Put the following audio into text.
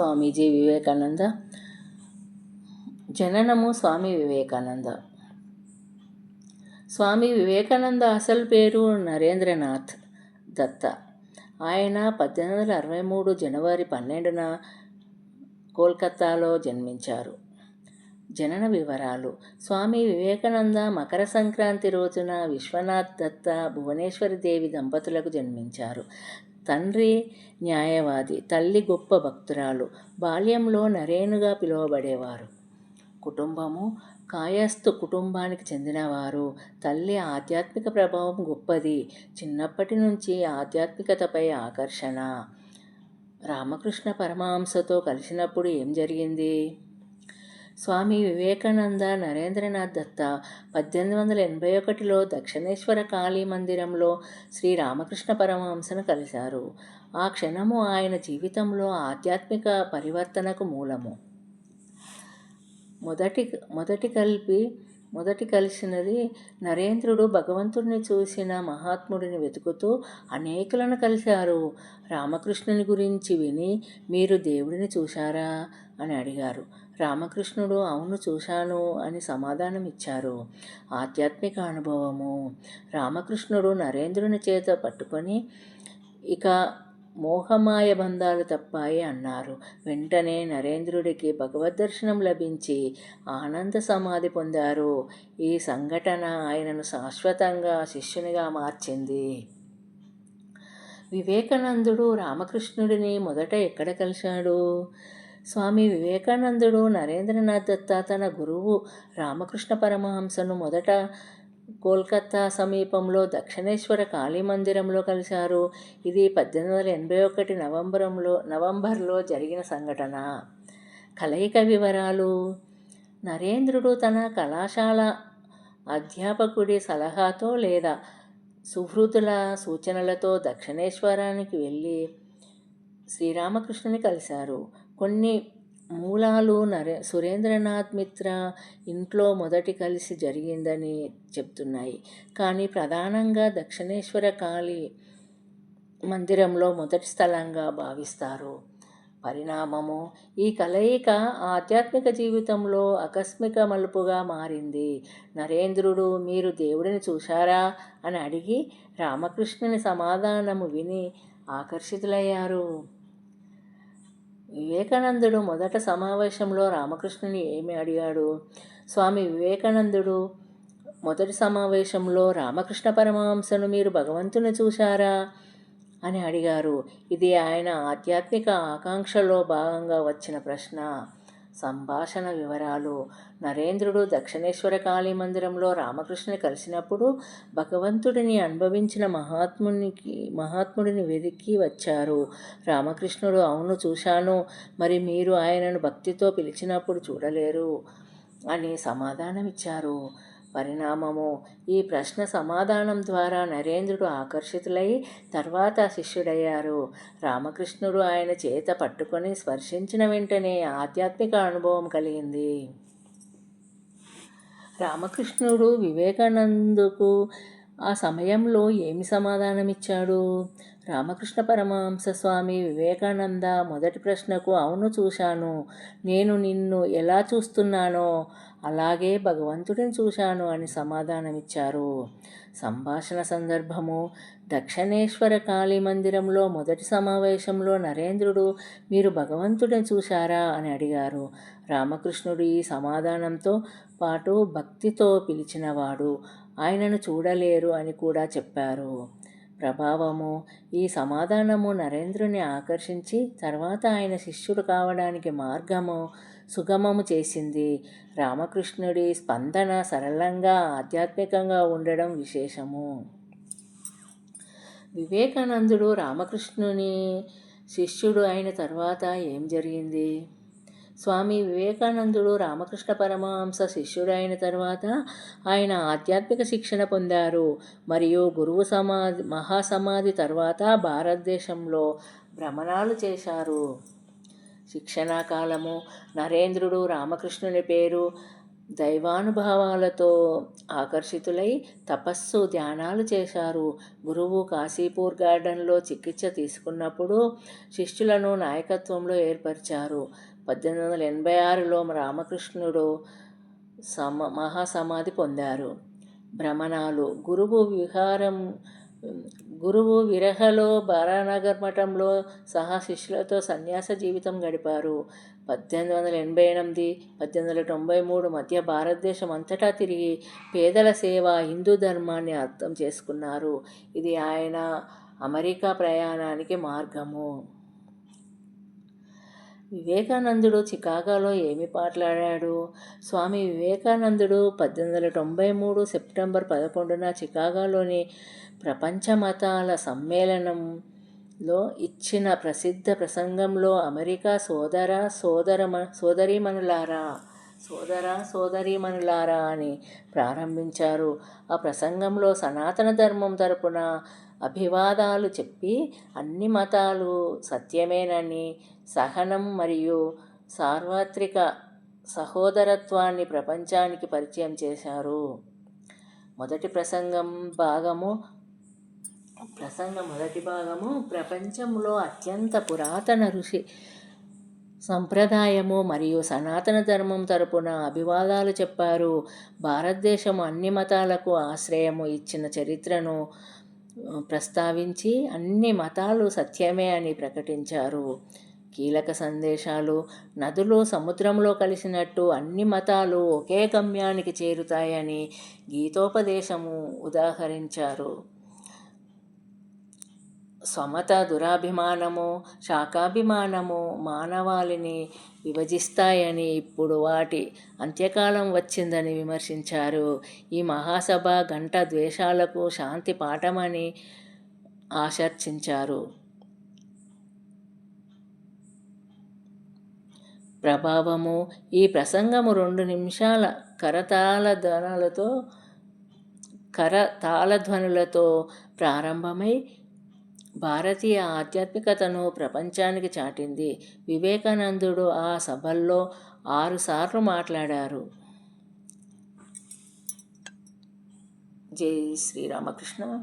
స్వామీజీ వివేకానంద. జననము స్వామి వివేకానంద. స్వామి వివేకానంద అసలు పేరు నరేంద్రనాథ్ దత్త. ఆయన పద్దెనిమిది వందల అరవై మూడు జనవరి పన్నెండున కోల్కతాలో జన్మించారు. జనన వివరాలు. స్వామి వివేకానంద మకర సంక్రాంతి రోజున విశ్వనాథ్ దత్త భువనేశ్వరి దేవి దంపతులకు జన్మించారు. తండ్రి న్యాయవాది తల్లి గొప్ప భక్తురాలు. బాల్యంలో నరేనుగా పిలువబడేవారు. కుటుంబము కాయస్థు కుటుంబానికి చెందినవారు. తల్లి ఆధ్యాత్మిక ప్రభావం గొప్పది. చిన్నప్పటి నుంచి ఆధ్యాత్మికతపై ఆకర్షణ. రామకృష్ణ పరమహంసతో కలిసినప్పుడు ఏం జరిగింది? స్వామి వివేకానంద నరేంద్రనాథ్ దత్త పద్దెనిమిది వందల ఎనభై ఒకటిలో దక్షిణేశ్వర కాళీ మందిరంలో శ్రీ రామకృష్ణ పరమహంసను కలిశారు. ఆ క్షణము ఆయన జీవితంలో ఆధ్యాత్మిక పరివర్తనకు మూలము. మొదటి మొదటి కలిపి మొదటి కలిసినది నరేంద్రుడు భగవంతుడిని చూసిన మహాత్ముడిని వెతుకుతూ అనేకులను కలిశారు. రామకృష్ణుని గురించి విని మీరు దేవుడిని చూశారా? అని అడిగారు. రామకృష్ణుడు అవును చూశాను అని సమాధానం ఇచ్చారు ఆధ్యాత్మిక అనుభవము. రామకృష్ణుడు నరేంద్రుని చేత పట్టుకొని ఇక మోహమాయ బంధాలు తప్పాయి అన్నారు. వెంటనే నరేంద్రుడికి భగవద్ దర్శనం లభించి ఆనంద సమాధి పొందారు. ఈ సంఘటన ఆయనను శాశ్వతంగా శిష్యునిగా మార్చింది. వివేకానందుడు రామకృష్ణుడిని మొదట ఎక్కడ కలిశాడు? స్వామి వివేకానందుడు నరేంద్రనాథ్ దత్త తన గురువు రామకృష్ణ పరమహంసను మొదట కోల్కత్తా సమీపంలో దక్షిణేశ్వర కాళీ మందిరంలో కలిశారు. ఇది పద్దెనిమిది వందల ఎనభై ఒకటి నవంబరంలో నవంబర్లో జరిగిన సంఘటన. కలయిక వివరాలు. నరేంద్రుడు తన కళాశాల అధ్యాపకుడి సలహాతో లేదా సుహృతుల సూచనలతో దక్షిణేశ్వరానికి వెళ్ళి శ్రీరామకృష్ణుని కలిశారు. కొన్ని మూలాలు నరే సురేంద్రనాథ్ మిత్ర ఇంట్లో మొదటి కలిసి జరిగిందని చెప్తున్నాయి. కానీ ప్రధానంగా దక్షిణేశ్వర కాళీ మందిరంలో మొదటి స్థలంగా భావిస్తారు. పరిణామము ఈ కలయిక ఆధ్యాత్మిక జీవితంలో ఆకస్మిక మలుపుగా మారింది. నరేంద్రుడు మీరు దేవుడిని చూశారా? అని అడిగి రామకృష్ణుని సమాధానము విని ఆకర్షితులయ్యారు. వివేకానందుడు మొదట సమావేశంలో రామకృష్ణుని ఏమి అడిగాడు? స్వామి వివేకానందుడు మొదటి సమావేశంలో రామకృష్ణ పరమహంసను మీరు భగవంతుని చూశారా? అని అడిగారు. ఇది ఆయన ఆధ్యాత్మిక ఆకాంక్షలో భాగంగా వచ్చిన ప్రశ్న. సంభాషణ వివరాలు. నరేంద్రుడు దక్షిణేశ్వర కాళీ మందిరంలో రామకృష్ణుని కలిసినప్పుడు భగవంతుడిని అనుభవించిన మహాత్మునికి మహాత్ముడిని వెతికి వచ్చారు. రామకృష్ణుడు అవును చూశాను. మరి మీరు ఆయనను భక్తితో పిలిచినప్పుడు చూడలేరు అని సమాధానమిచ్చారు. పరిణామము. ఈ ప్రశ్న సమాధానం ద్వారా నరేంద్రుడు ఆకర్షితులై తర్వాత శిష్యుడయ్యారు. రామకృష్ణుడు ఆయన చేత పట్టుకొని స్పర్శించిన వెంటనే ఆధ్యాత్మిక అనుభవం కలిగింది. రామకృష్ణుడు వివేకానందుకు ఆ సమయంలో ఏమి సమాధానమిచ్చాడు? రామకృష్ణ పరమహంస స్వామి వివేకానంద మొదటి ప్రశ్నకు అవును చూశాను. నేను నిన్ను ఎలా చూస్తున్నానో అలాగే భగవంతుడిని చూశాను అని సమాధానమిచ్చారు. సంభాషణ సందర్భము దక్షిణేశ్వర కాళీ మందిరంలో మొదటి సమావేశంలో నరేంద్రుడు మీరు భగవంతుడిని చూశారా అని అడిగారు. రామకృష్ణుడు ఈ సమాధానంతో పాటు భక్తితో పిలిచినవాడు ఆయనను చూడలేరు అని కూడా చెప్పారు. ప్రభావము ఈ సమాధానము నరేంద్రుని ఆకర్షించి తర్వాత ఆయన శిష్యుడు కావడానికి మార్గము సుగమము చేసింది. రామకృష్ణుడి స్పందన సరళంగా ఆధ్యాత్మికంగా ఉండడం విశేషము. వివేకానందుడు రామకృష్ణుని శిష్యుడు అయిన తర్వాత ఏం జరిగింది? స్వామి వివేకానందుడు రామకృష్ణ పరమహంస శిష్యుడైన తర్వాత ఆయన ఆధ్యాత్మిక శిక్షణ పొందారు. మరియు గురువు సమాధి మహాసమాధి తర్వాత భారతదేశంలో భ్రమణాలు చేశారు. శిక్షణాకాలము నరేంద్రుడు రామకృష్ణుని పేరు దైవానుభావాలతో ఆకర్షితులై తపస్సు ధ్యానాలు చేశారు. గురువు కాశీపూర్ గార్డెన్లో చికిత్స తీసుకున్నప్పుడు శిష్యులను నాయకత్వంలో ఏర్పరిచారు. పద్దెనిమిది వందల ఎనభై ఆరులో రామకృష్ణుడు సమ మహాసమాధి పొందారు. భ్రమణాలు గురువు విహారం గురువు విరహలో బారానగర్ మఠంలో సహా శిష్యులతో సన్యాస జీవితం గడిపారు. పద్దెనిమిది వందల ఎనభై ఎనిమిది పద్దెనిమిది వందల తొంభై మూడు మధ్య భారతదేశం అంతటా తిరిగి పేదల సేవ హిందూ ధర్మాన్ని అర్థం చేసుకున్నారు. ఇది ఆయన అమెరికా ప్రయాణానికి మార్గము. వివేకానందుడు చికాగోలో ఏమి పాట్లాడాడు? స్వామి వివేకానందుడు పద్దెనిమిది వందల తొంభై మూడు సెప్టెంబర్ పదకొండున చికాగోలోని ప్రపంచ మతాల సమ్మేళనంలో ఇచ్చిన ప్రసిద్ధ ప్రసంగంలో అమెరికా సోదర సోదర సోదరీమణులారా సోదర సోదరీమణులారా అని ప్రారంభించారు. ఆ ప్రసంగంలో సనాతన ధర్మం తరపున అభివాదాలు చెప్పి అన్ని మతాలు సత్యమేనని సహనం మరియు సార్వత్రిక సహోదరత్వాన్ని ప్రపంచానికి పరిచయం చేశారు. మొదటి ప్రసంగం భాగము ప్రసంగం మొదటి భాగము ప్రపంచంలో అత్యంత పురాతన ఋషి సంప్రదాయము మరియు సనాతన ధర్మం తరపున అభివాదాలు చెప్పారు. భారతదేశం అన్ని మతాలకు ఆశ్రయము ఇచ్చిన చరిత్రను ప్రస్తావించి అన్ని మతాలు సత్యమే అని ప్రకటించారు. కీలక సందేశాలు. నదులు సముద్రంలో కలిసినట్టు అన్ని మతాలు ఒకే గమ్యానికి చేరుతాయని గీతోపదేశము ఉదాహరించారు. సమత దురాభిమానము శాకాభిమానము మానవాళిని విభజిస్తాయని ఇప్పుడు వాటి అంత్యకాలం వచ్చిందని విమర్శించారు. ఈ మహాసభ గంట ద్వేషాలకు శాంతి పాఠమని ఆశర్చించారు ప్రభావము ఈ ప్రసంగము రెండు నిమిషాల కరతాళ ధ్వనులతో కరతాళధ్వనులతో ప్రారంభమై భారతీయ ఆధ్యాత్మికతను ప్రపంచానికి చాటింది. వివేకానందుడు ఆ సభల్లో ఆరుసార్లు మాట్లాడారు. జై శ్రీరామకృష్ణ